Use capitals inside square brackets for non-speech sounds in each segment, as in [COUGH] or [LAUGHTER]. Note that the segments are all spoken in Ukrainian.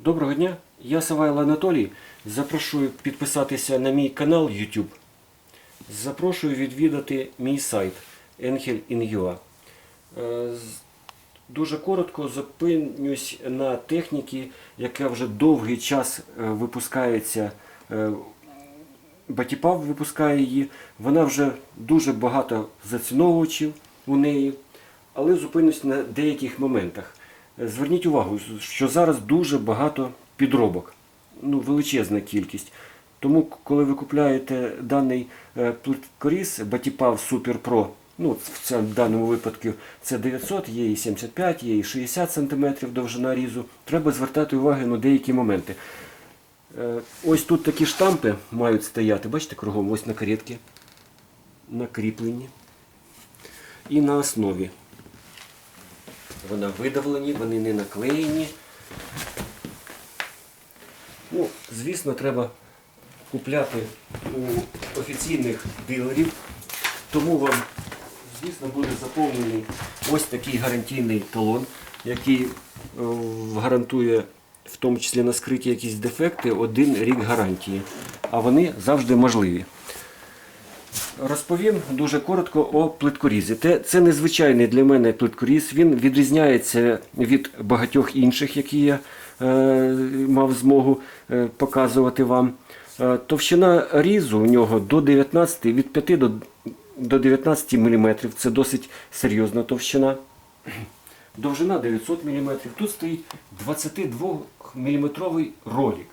Доброго дня, я Савайло Анатолій. Запрошую підписатися на мій канал YouTube. Запрошую відвідати мій сайт Angel.in.ua. Е, Дуже коротко зупинюсь на техніці, яка вже довгий час е, випускається. е, Батіпав випускає її. Вона вже дуже багато заціновувачів у неї, але зупинюсь на деяких моментах. Зверніть увагу, що зараз дуже багато підробок, ну, величезна кількість. Тому, коли ви купляєте даний е, плиткоріз Батіпав Super Pro, ну, в даному випадку це 900, є і 75, є і 60 см довжина різу, треба звертати увагу на деякі моменти. Е, Ось тут такі штампи мають стояти, бачите, кругом, ось на каретці, на кріпленні і на основі. Вона видавлені, вони не наклеєні. Ну, звісно, треба купляти у офіційних дилерів. Тому вам, звісно, буде заповнений ось такий гарантійний талон, який е, гарантує в тому числі на скриті якісь дефекти один рік гарантії. А вони завжди можливі. Розповім дуже коротко о плиткорізі. Це незвичайний для мене плиткоріз. Він відрізняється від багатьох інших, які я е, мав змогу е, показувати вам. Е, товщина різу у нього до 19, від 5 до, до 19 мм. Це досить серйозна товщина. Довжина 900 мм. Тут стоїть 22 мм ролик.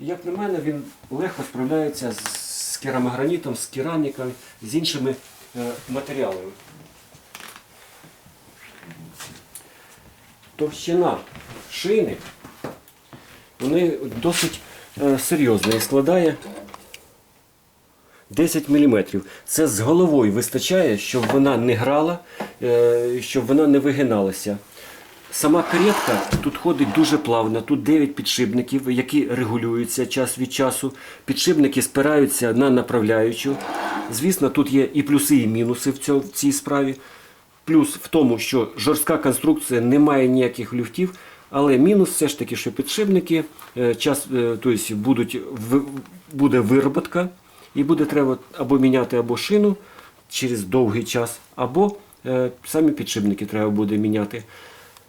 Як на мене, він легко справляється з керамогранітом, з керамікою, з іншими е, матеріалами. Товщина шини вони досить е, серйозна і складає 10 мм. Це з головою вистачає, щоб вона не грала, е, щоб вона не вигиналася. Сама каретка тут ходить дуже плавно. Тут 9 підшипників, які регулюються час від часу. Підшипники спираються на направляючу. Звісно, тут є і плюси, і мінуси в цій справі. Плюс в тому, що жорстка конструкція не має ніяких люфтів, але мінус все ж таки, що підшипники е, час, е, тобто будуть, буде вироботка, і буде треба або міняти або шину через довгий час, або е, самі підшипники треба буде міняти.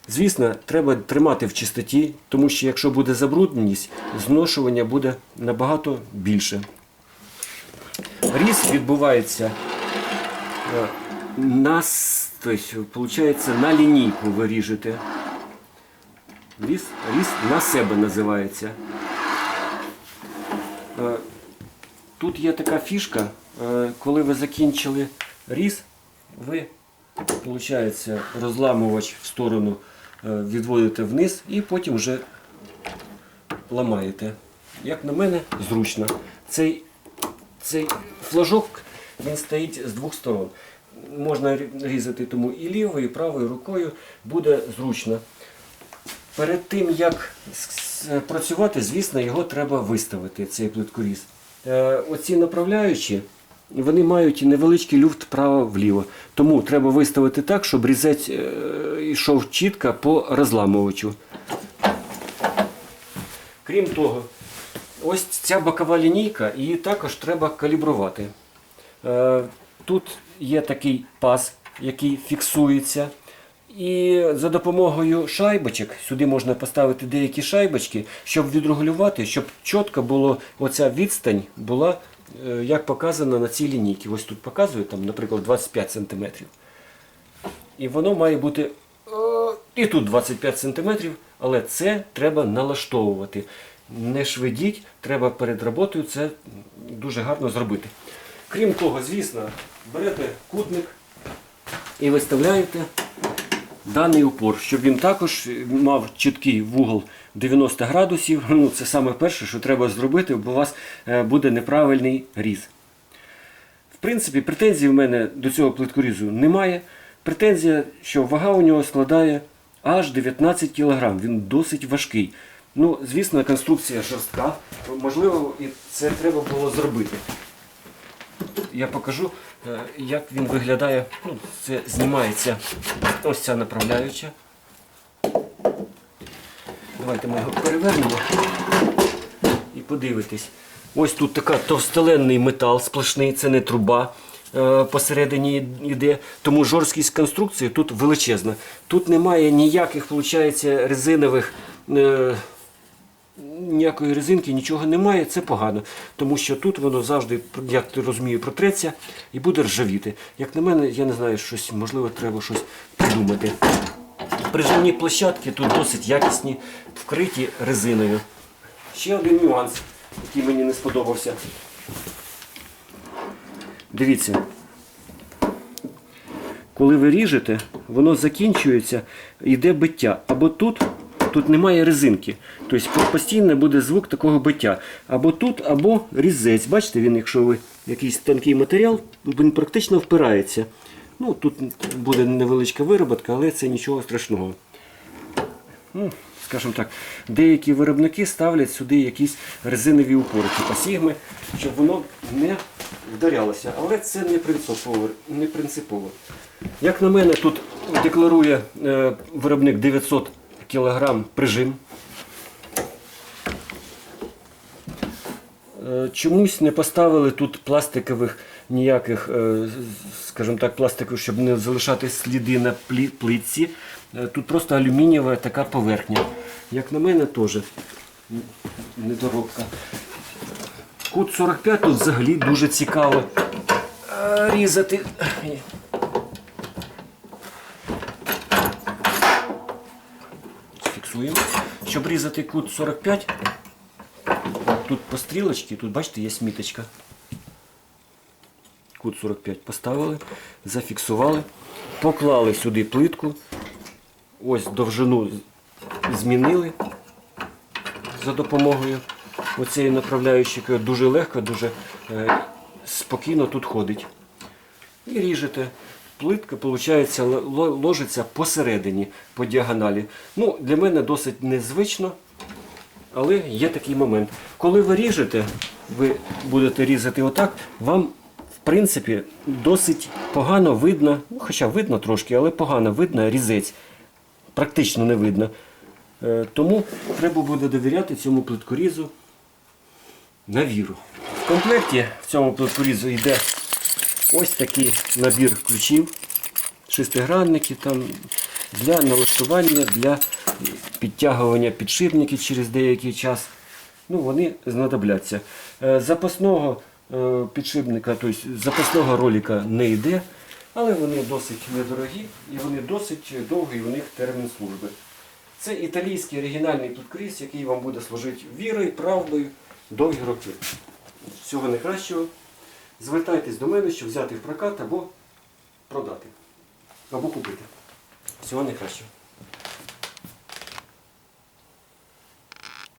Звісно, треба тримати в чистоті, тому що якщо буде забрудненість, зношування буде набагато більше. Різ відбувається е, на, тобто, на лінійку ви ріжете. Різ, різ на себе називається. Е, Тут є така фішка, е, коли ви закінчили різ, ви виходить, розламувач в сторону відводите вниз і потім вже ламаєте. Як на мене, зручно. Цей, цей флажок він стоїть з двох сторон. Можна різати тому і лівою, і правою рукою буде зручно. Перед тим, як працювати, звісно, його треба виставити, цей плиткоріз. Е, Оці направляючі, вони мають невеличкий люфт вправо-вліво. Тому треба виставити так, щоб різець е, йшов чітко по розламувачу. Крім того, ось ця бокова лінійка, її також треба калібрувати. Е, Тут є такий паз, який фіксується. І за допомогою шайбочок, сюди можна поставити деякі шайбочки, щоб відрегулювати, щоб чітко було оця відстань була, як показано на цій лінійці. Ось тут показую, там, наприклад, 25 см. І воно має бути е, і тут 25 см, але це треба налаштовувати. Не швидіть, треба перед роботою це дуже гарно зробити. Крім того, звісно, берете кутник і виставляєте даний упор, щоб він також мав чіткий вугол 90 градусів. [LAUGHS] Ну, це саме перше, що треба зробити, бо у вас е, буде неправильний різ. В принципі, претензій в мене до цього плиткорізу немає. Претензія, що вага у нього складає аж 19 кг. Він досить важкий. Ну, звісно, конструкція жорстка. Можливо, і це треба було зробити. Я покажу, е, як він виглядає. Ну, це знімається ось ця направляюча. Давайте ми його перевернемо і подивитись. Ось тут така товстеленний метал сплошний, це не труба. е, Посередині йде, тому жорсткість конструкції тут величезна. Тут немає ніяких, виходить, резинових, е, ніякої резинки, нічого немає, це погано. Тому що тут воно завжди, як ти розумію, протреться і буде ржавіти. Як на мене, я не знаю, щось, можливо, треба щось придумати. Прижимні площадки тут досить якісні, вкриті резиною. Ще один нюанс, який мені не сподобався. Дивіться, коли ви ріжете, воно закінчується, йде биття. Або тут, тут немає резинки. Тобто постійно буде звук такого биття. Або тут, або різець. Бачите, він, якщо ви якийсь тонкий матеріал, він практично впирається. Ну, тут буде невеличка вироботка, але це нічого страшного. Ну, скажімо так, деякі виробники ставлять сюди якісь резинові упори, типу сігми, щоб воно не вдарялося. Але це не принципово. Не принципово. Як на мене, тут декларує е, виробник 900 кг прижим. Е, Чомусь не поставили тут пластикових ніяких, е, скажімо так, пластику, щоб не залишати сліди на плитці. Е, Тут просто алюмінієва така поверхня. Як на мене, теж недоробка. Кут 45 тут взагалі дуже цікаво е, різати. Фіксуємо. Щоб різати кут 45, Тут по стрілочці, тут бачите, є міточка. Кут 45 поставили, зафіксували, поклали сюди плитку. Ось довжину змінили за допомогою оцієї направляючої, дуже легко, дуже е, спокійно тут ходить. І ріжете. Плитка, виходить, ложиться посередині, по діагоналі. Ну, для мене досить незвично. Але є такий момент. Коли ви ріжете, ви будете різати отак, вам, принципі, досить погано видно, хоча видно трошки, але погано видно різець. Практично не видно. Е, Тому треба буде довіряти цьому плиткорізу на віру. В комплекті в цьому плиткорізу йде ось такий набір ключів, шестигранники там для налаштування, для підтягування підшипників через деякий час. Ну, вони знадобляться. Е, Запасного підшипника, тобто запасного ролика не йде, але вони досить недорогі і вони досить довгий у них термін служби. Це італійський оригінальний підкріс, який вам буде служити вірою, правдою довгі роки. Всього найкращого. Звертайтесь до мене, щоб взяти в прокат або продати, або купити. Всього найкращого.